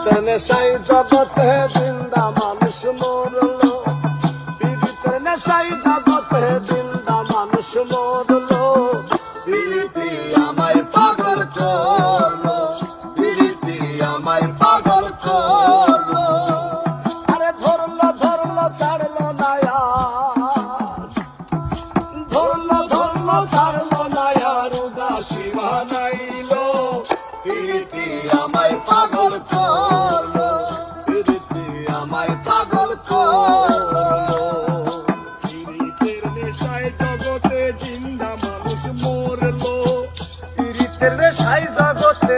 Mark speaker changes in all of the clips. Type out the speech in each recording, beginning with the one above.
Speaker 1: পীড়িতের নেশাই জগতে জিন্দা মানুষ মরল। পীড়িতের নেশাই জগতে জিন্দা মানুষ মরল। পীড়িতিয়া জগতের
Speaker 2: রে সাই জগতে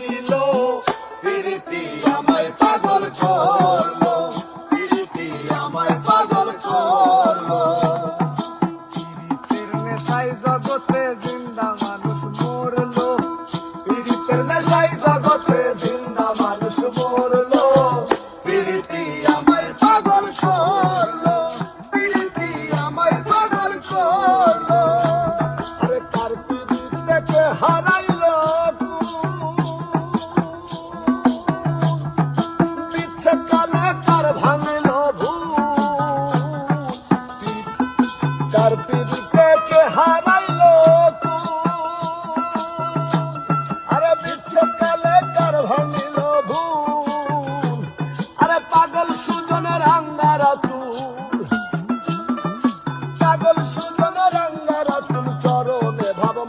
Speaker 1: You.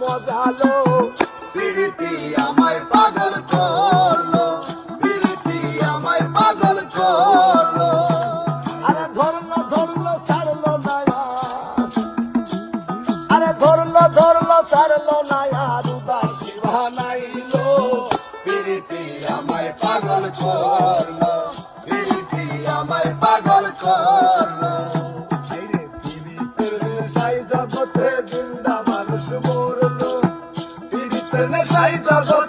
Speaker 1: মজালো প্রীতি আমায় পাগল করল। প্রীতি আমায় পাগল করল। আরে ধরলো ধরলো, ছাড়লো না আরে ধরলো ধরলো, ছাড়লো না আর উদাসী ভানাই নেশাই জগৎ